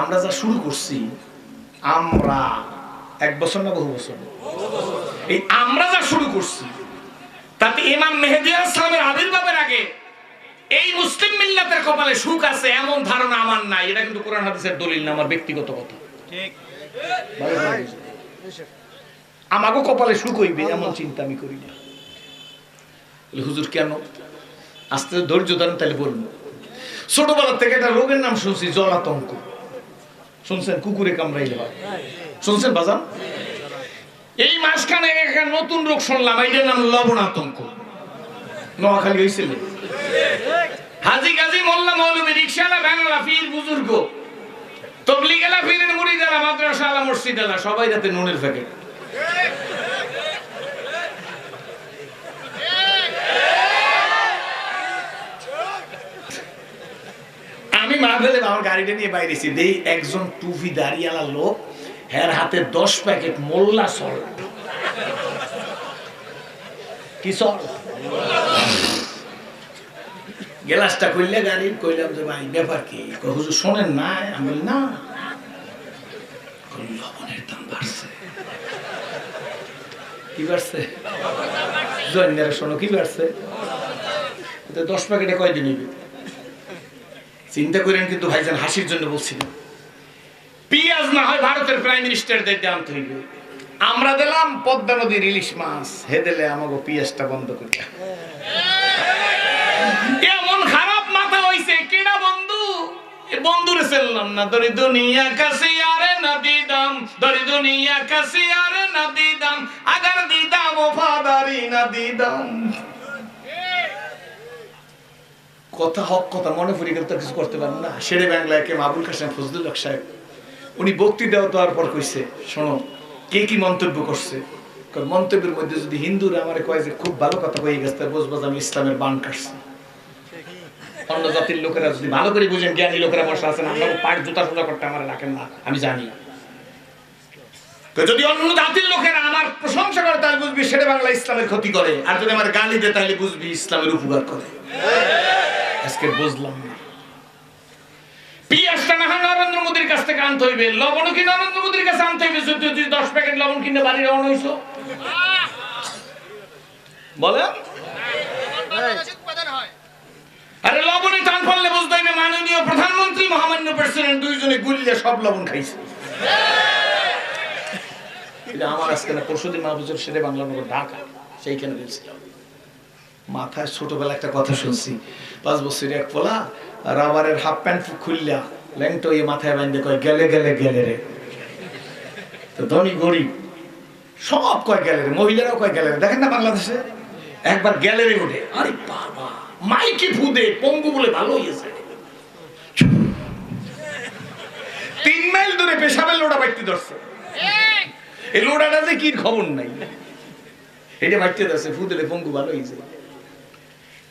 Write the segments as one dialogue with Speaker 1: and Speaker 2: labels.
Speaker 1: আমরা যা শুরু করছি আমরা এক বছর না বহু বছর? এই আমরা যা শুরু করছি তাতে ইমাম মেহেদি ইসলামের আবির্ভাবের আগে এই মুসলিম মিল্লাতের কপালে সুখ আছে এমন ধারণা আমার নাই। এটা কিন্তু কোরআন হাদিসের দলিল না আমার ব্যক্তিগত কথা। করে আমাকে কপালে সুখ হইবে এমন চিন্তা আমি করি না। হুজুর কেন? আস্তে ধৈর্য ধরেন তাহলে বলব। ছোটবেলা থেকে একটা রোগের নাম শুনছি জলাতঙ্ক। শুনছেন কুকুরে কামড়াইলে হয়। শুনছেন বাজান? এই মাঝখানে একটা নতুন রোগ শুনলাম এইটার নাম লবণ আতঙ্ক নোয়াখালী হয়েছিল হাজি গাজি মোল্লা মৌলবী রিক্সালা ভ্যানলা পীর বুজুর্গ। তবলিগেলা পীরের মুড়িদারা মাদ্রাসা আলা মসজিদ আলা সবাই যাতে নুনের প্যাকেট। আমি মা ফেলে আমার গাড়িটা নিয়ে বাইরেছি দেই একজন টুপি দাঁড়িয়ালা লোক হ্যার হাতে দশ প্যাকেট মোল্লা সল কি সল গেলাসটা কইলে গাড়ি, কইলাম যে ভাই, ব্যাপার কি? হুজুর শোনেন না? আমি না। লবণের দাম বাড়ছে। কি বাড়ছে? জন্যের শোনো, কি বাড়ছে? দশ প্যাকেটে কয়দিন নিবে? চিন্তা করেন কিন্তু ভাইজান, হাসির জন্য বলছিলাম পিঁয়াজ না হয় ভারতের প্রাইম মিনিস্টারদের আনতে হইবে। আমরা দিলাম, পদ্মা নদীর ইলিশ মাছ। হে দিলে আমাকে পিঁয়াজটা বন্ধ করে এমন খারাপ মাথা হইছে কেনা বন্ধু? বন্ধুরে ফেললাম না। দরি দুনিয়া কাছে আরে না দিদাম, দরি দুনিয়া কাছে আরে না দিদাম। আগার দিদাম ফাদারি না দিদাম। কথা হক কথা, মনে পড়ে গেলে তো কিছু করতে পারেন না। শেরে বাংলায় কে আবুল কাসেম, ফজলুল হক সাহেব, উনি বক্তৃতা দেওয়ার পর কইছে, শোনো, কে কি মন্তব্য করছে? মন্তব্যের মধ্যে যদি হিন্দুরা আমার কয় যে খুব ভালো কথা কয়ে গেছে বুঝব আমি ইসলামের বান কাটছি। অন্য জাতির লোকেরা যদি ভালো করে বুঝেন, জ্ঞানী লোকেরা বসে আছেন, আমরা পাট জুতা সোজা করতে আমার রাখেন না, আমি জানি। যদি অন্য জাতির লোকেরা আমার প্রশংসা করে, তাহলে বুঝবি সেটা বাংলা ইসলামের ক্ষতি করে। আর যদি আমার গালি দেয়, তাহলে বুঝবি ইসলামের উপকার করে। আজকে বুঝলাম না। না নরেন্দ্র মোদীর কাছ থেকে আনতে হইবে। লবণও কি নরেন্দ্র মোদীর কাছে আনতে হইবে? যদি তুই দশ প্যাকেট লবণ কিনে বাড়ি রওনা হইছো। বলেন? আরে লবণে টান পড়লে বুঝতে হইবে মাননীয় প্রধানমন্ত্রী, মহামান্য প্রেসিডেন্ট দুইজনে গুলিয়ে সব লবণ খাইছে। আমার আজকে না, পরশুদিন মাহবুজুর শেরে বাংলা নগর ঢাকা, সেইখানে গেছিলাম মাথায় ছোটবেলা একটা কথা শুনছি। পাঁচ বছরের এক পোলা, রাবারের হাফ প্যান্ট খুললা, ল্যাংটো ইয়ে মাথায় বাঁধে কয়, গেলে গেলে গেলে রে। তো ধনী, গরিব, সব কয় গেলে রে, মহিলারাও কয় গেলে রে। দেখেন না বাংলাদেশে? একবার গ্যালারি উঠে, আরে বাবা, মাইকি ফুদে পঙ্গু বলে ভালো হয়েছে তিন মাইল দূরে পেশাবের লোড়া বাইতে ধরছে। এই লোড়াটা যে কি খবর নাই? এটা বাইতে ধরছে ফুদে পঙ্গু ভালো হয়েছে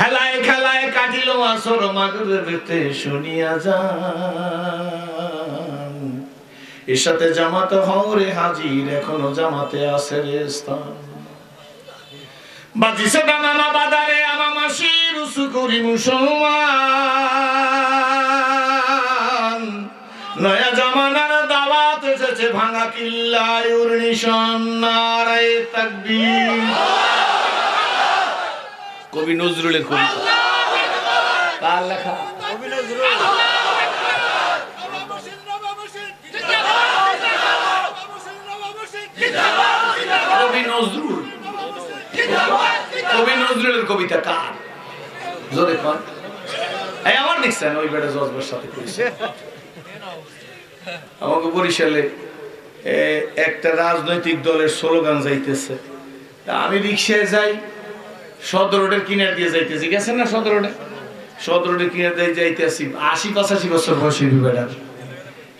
Speaker 1: হেলায় খেলায় কাটিল আসর মাগরিবেতে শুনিয়া যান। এর সাথে জামাতে হওরে হাজির, এখনও জামাতে আছে রে স্থান। বাজিছে দানানা বাদারে আমা মাসি রুসু করি মুসলমান। নয়া জামানার দাওয়াত এসেছে ভাঙা কিল্লায় উর নিশান, নারায়ে তাকবীর। কবি নজরুলের কবিতা কার লেখা? কবি নজরুল। কবি নজরুলের কবিতা কার? জোরে কন এই আমার দেখছেন ওই বেড়ে জজবের সাথে করেছে আমাকে বরিশালে এ, একটা রাজনৈতিক দলের স্লোগান যাইতেছে। তা আমি রিক্সায় যাই সদর রোডের কিনার দিয়ে যাইতেছি, গেছেন না সদর রোডে? সদর রোডের কিনার দিয়ে যাইতেছি, আশি পঁচাশি বছর বয়সী বেড়ার।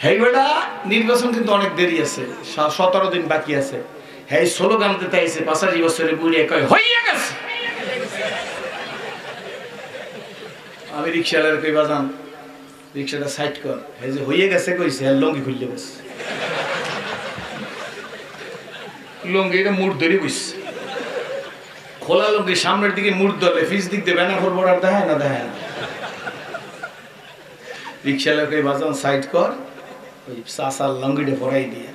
Speaker 1: হেই বেটা নির্বাচন কিন্তু অনেক দেরি আছে সতেরো দিন বাকি আছে। হেই স্লোগান দিতে আইছে, পঁচাশি বছরে বুড়িয়ে কয় হইয়া গেছে। আমি রিক্সাওয়ালার কই, বাজান, রিক্সাটা সাইড কর। এই যে হইয়ে গেছে কইছে আর লঙ্গি খুললে গেছে লঙ্গি এটা মুড় ধরে বসছে খোলা লঙ্গি সামনের দিকে মুড় ধরে ফিস দিক দিয়ে ব্যানার ফোর বর্ডার দেখায় না দেখায় না। রিক্সাওয়ালার কই বাজান সাইড কর ওই চাষার লঙ্গিটা পরাই দিয়ে।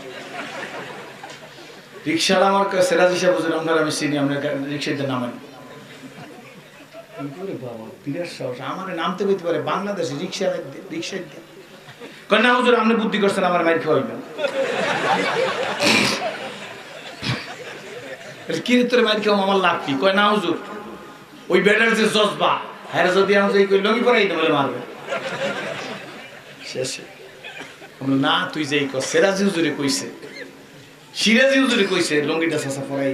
Speaker 1: রিক্সাওয়ালা আমার কাছে সেরাজ হিসাবে বুঝুন আপনার আমি চিনি আপনার রিক্সাতে নামেন। বাবা, বিরাট। আমারে নামতে বইতে পারে বাংলাদেশে রিক্সা রিক্সা কয় না হুজুর আপনি বুদ্ধি করছেন আমার মাইর খাওয়াইবেন। বলছে, কি রে তোর মাইর খাওয়া আমার লাভ কি? কয় না হুজুর? ওই বেটার যে জজবা হ্যাঁ যদি আমি যে কই লঙ্গি পরাই বলে মারবে। শেষে। না তুই যেই কর সেরাজি হুজুরে কইছে। সিরাজি হুজুরে কইছে লঙ্গিটা চাষা পরাই।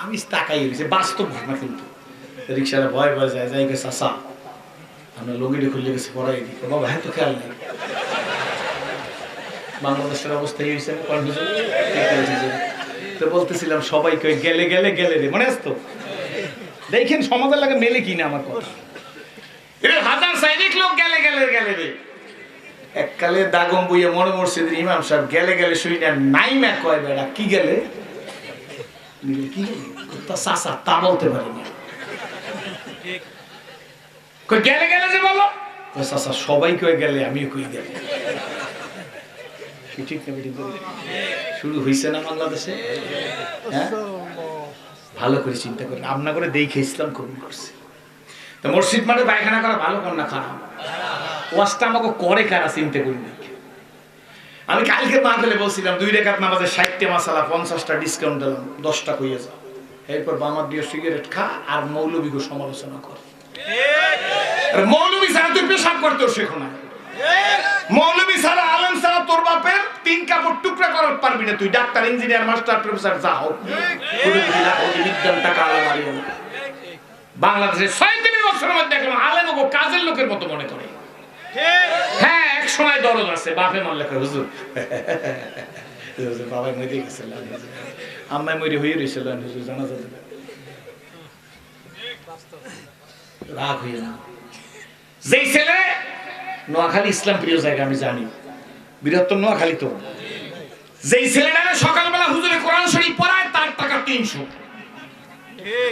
Speaker 1: আমি তাকাই রয়েছে বাস্তব ঘটনা কিন্তু। রিক্সাটা ভয় ভয় যায় যাই গেছে চাষা আমরা লঙ্গিটা খুললে গেছে পরাই দিই বাবা হ্যাঁ তো খেয়াল নেই। বাংলাদেশের অবস্থা এই হয়েছে কনফিউশন তো বলতেছিলাম সবাই কই গেলে গেলে গেলে রে, মনে আসতো দেখেন সমাজের লাগে মেলে কিনা আমার কথা। এটা হাজার সাইনিক লোক গেলে গেলে গেলে রে। এককালে দাগম বইয়ে মনে মসজিদের ইমাম সাহেব গেলে গেলে শুই না নাই ম্যাক কয় বেড়া, কি গেলে? কি? তা চাচা, তা বলতে পারি না। গেলে গেলে যে বলো? চাচা সবাই কই গেলে, আমিও কই গেলে। কি ঠিক না শুরু হইছে না বাংলাদেশে? হ্যাঁ? ভালো করে চিন্তা করেন আপনা করে দেখে ইসলাম কবুল করছে। তো মসজিদ মাঠে পায়খানা করা ভালো কর না খারাপ? ওয়াজটা আমাকে করে কারা চিন্তা করি না আমি কালকে মাহফিলে বলছিলাম দুই রেখাত নামাজে ষাটটা মাসালা পঞ্চাশটা ডিসকাউন্ট দিলাম দশটা কইয়ে যাও। এরপর বামার দিয়ে সিগারেট খা আর মৌলবীকে সমালোচনা কর। আর মৌলবী ছাড়া তুই পেশাব করতে শেখো না। মৌলবী ছাড়া তিন কাপড় টুকরা করার পারবি না তুই ডাক্তার ইঞ্জিনিয়ার মাস্টার প্রফেসর যা হোক। বিজ্ঞান টাকা বাংলাদেশের ছয়ত্রিশ বছরের মধ্যে দেখলাম আলেম কাজের লোকের মতো মনে করে। হ্যাঁ এক সময় দরদ আছে বাপে মন লেখা হুজুর। বাবাই মরে গেছিল আম্মাই মরে হয়ে রয়েছিল হুজুর জানা যাবে রাগ হইয়া না যেই ছেলে নোয়াখালী ইসলাম প্রিয় জায়গা আমি জানি। বৃহত্তর নোয়াখালী তো। যেই ছেলেটা সকালবেলা হুজুরে কোরআন শরীফ পড়ায় তার টাকা তিনশো।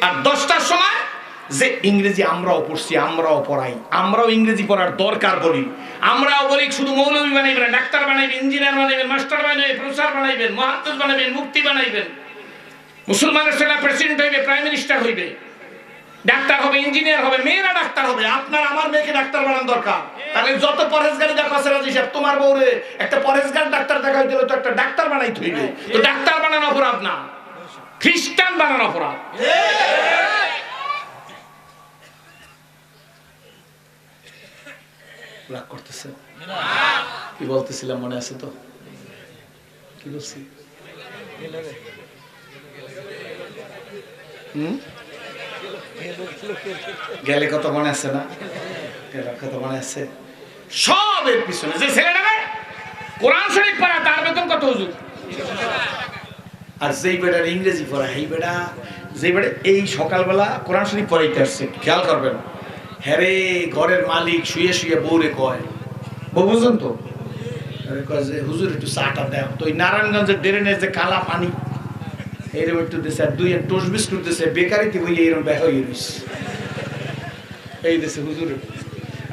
Speaker 1: আর দশটার সময় যে ইংরেজি আমরাও পড়ছি আমরাও পড়াই। আমরাও ইংরেজি পড়ার দরকার বলি। আমরাও বলি শুধু মৌলবী বানাইবেন ডাক্তার বানাইবেন ইঞ্জিনিয়ার বানাইবেন মাস্টার বানাইবেন প্রফেসর বানাইবেন মহাত্মা বানাইবেন মুক্তি বানাইবেন। মুসলমানের ছেলে প্রেসিডেন্ট হইবে প্রাইম মিনিস্টার হইবে। ডাক্তার হবে, ইঞ্জিনিয়ার হবে, মেয়েরা ডাক্তার হবে, আপনার আমার মেয়েকে ডাক্তার বানানো দরকার। তাহলে যত পরেশগারি দেখো আছে রাজি সাহেব, তোমার বউরে একটা পরেশগার ডাক্তার দেখা হইতে তো একটা ডাক্তার বানাইতে হইবে। তো ডাক্তার বানানো অপরাধ না, খ্রিস্টান বানানো অপরাধ। রাগ করতেছে? কি বলতেছিলাম মনে আছে তো? কি বলছি? হুম? গেলে কত মনে আছে না? কত মনে আছে? সবের পিছনে। যে ছেলেটা কোরআন শরীফ পড়া, তার বেতন কত হুজুর? আর যেই বেটার ইংরেজি পড়া, এই বেটা, যেই বেটা এই সকালবেলা কোরআন শরীফ পড়াইতে আসছে, খেয়াল করবেন। হ্যারে ঘরের মালিক শুয়ে শুয়ে বউরে কয়। বউ বুঝলেন তো? হুজুর, একটু চাটা দেয় তো ওই নারায়ণগঞ্জের ড্রেনের যে কালা পানি এইরকম একটু দিছে, আর দুই টোস্ট বিস্কুট দিছে, বেকারিতে বই এরম হয়ে রয়েছে এই দেশে হুজুর।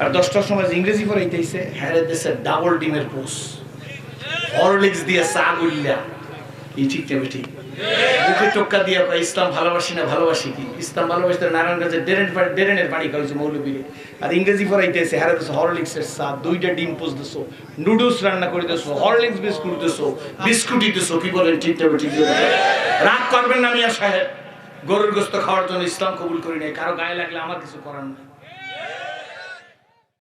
Speaker 1: আর দশটার সময় ইংরেজি পড়াইতেছে হ্যাঁ দেশে ডাবল ডিমের পোস। হরলিক্স দিয়ে চা গুল্লা। এই ঠিক যাবে ঠিক? টোক্কা দিয়ে কয়, ইসলাম ভালোবাসি না ভালোবাসি কি? ইসলাম ভালোবাসি তো নারায়ণগঞ্জের পানি মৌলবীরে আর ইংরেজি দেশে হরলিক্সের চা দুইটা ডিম নুডলস রান্না করে দিছো হরলিক্স বিস্কুট দিছো বিস্কুটই দিছো কি বলেন ঠিক যাবে ঠিক? রাগ করবেন না মিয়া সাহেব, গরুর গোস্ত খাওয়ার জন্য ইসলাম কবুল করি নাই, কারও গায়ে লাগলে আমার কিছু করার নেই।